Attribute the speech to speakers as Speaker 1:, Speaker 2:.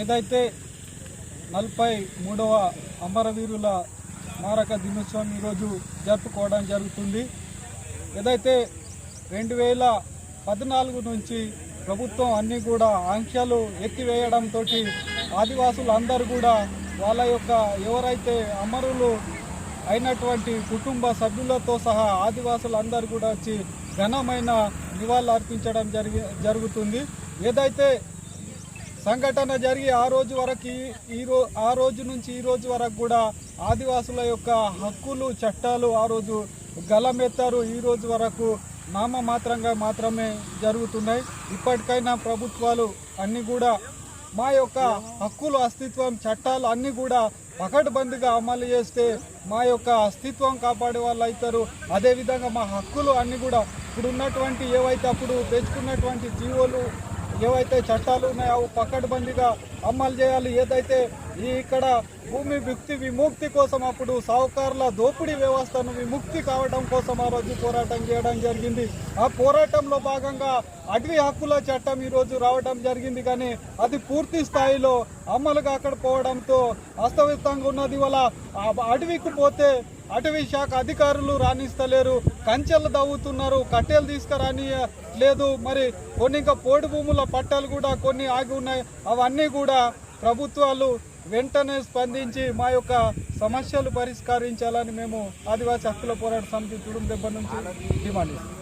Speaker 1: ఏదైతే నలభై మూడవ అమరవీరుల స్మారక దినోత్సవం ఈరోజు జరుపుకోవడం జరుగుతుంది. ఏదైతే రెండు వేల పద్నాలుగు నుంచి ప్రభుత్వం అన్నీ కూడా ఆంక్షలు ఎత్తివేయడంతో ఆదివాసులు అందరూ కూడా వాళ్ళ యొక్క ఎవరైతే అమరులు అయినటువంటి కుటుంబ సభ్యులతో సహా ఆదివాసులు అందరూ కూడా వచ్చి ఘనమైన నివాళులు అర్పించడం జరిగి జరుగుతుంది. ఏదైతే సంఘటన జరిగి ఆ రోజు వరకు ఈ- ఈ రో ఆ రోజు నుంచి ఈ రోజు వరకు కూడా ఆదివాసుల యొక్క హక్కులు చట్టాలు ఆ రోజు గలమెత్తారు. ఈ రోజు వరకు నామమాత్రంగా మాత్రమే జరుగుతున్నాయి. ఇప్పటికైనా ప్రభుత్వాలు అన్నీ కూడా మా యొక్క హక్కులు అస్తిత్వం చట్టాలు అన్నీ కూడా పకడ్బందీగా అమలు చేస్తే మా యొక్క అస్తిత్వం కాపాడే వాళ్ళు అవుతారు. అదేవిధంగా మా హక్కులు అన్నీ కూడా ఇప్పుడు ఉన్నటువంటి ఏవైతే అప్పుడు తెచ్చుకున్నటువంటి జీవోలు ఏవైతే చట్టాలు ఉన్నాయో అవి పకడ్బందీగా అమలు చేయాలి. ఏదైతే ఈ ఇక్కడ భూమి విముక్తి విముక్తి కోసం అప్పుడు సావుకారుల దోపిడీ వ్యవస్థను విముక్తి కావడం కోసం ఆ రోజు పోరాటం చేయడం జరిగింది. ఆ పోరాటంలో భాగంగా అటవీ హక్కుల చట్టం ఈరోజు రావడం జరిగింది కానీ అది పూర్తి స్థాయిలో అమలు కాకపోవడంతో అస్తవ్యస్తంగా ఉన్నది. వల్ల ఆ అడవికి పోతే అటవీ శాఖ అధికారులు రాణిస్తలేరు. కంచెలు దవ్వుతున్నారు. కట్టెలు తీసుకురాని లేదు మరి కొన్ని ఇంకా పోడు భూముల పట్టాలు కూడా కొన్ని ఆగి ఉన్నాయి. అవన్నీ కూడా ప్రభుత్వాలు వెంటనే స్పందించి మా యొక్క సమస్యలు పరిష్కరించాలని మేము ఆదివాసీ హక్కుల పోరాట సమితి తుడుం దెబ్బ నుంచి డిమాండ్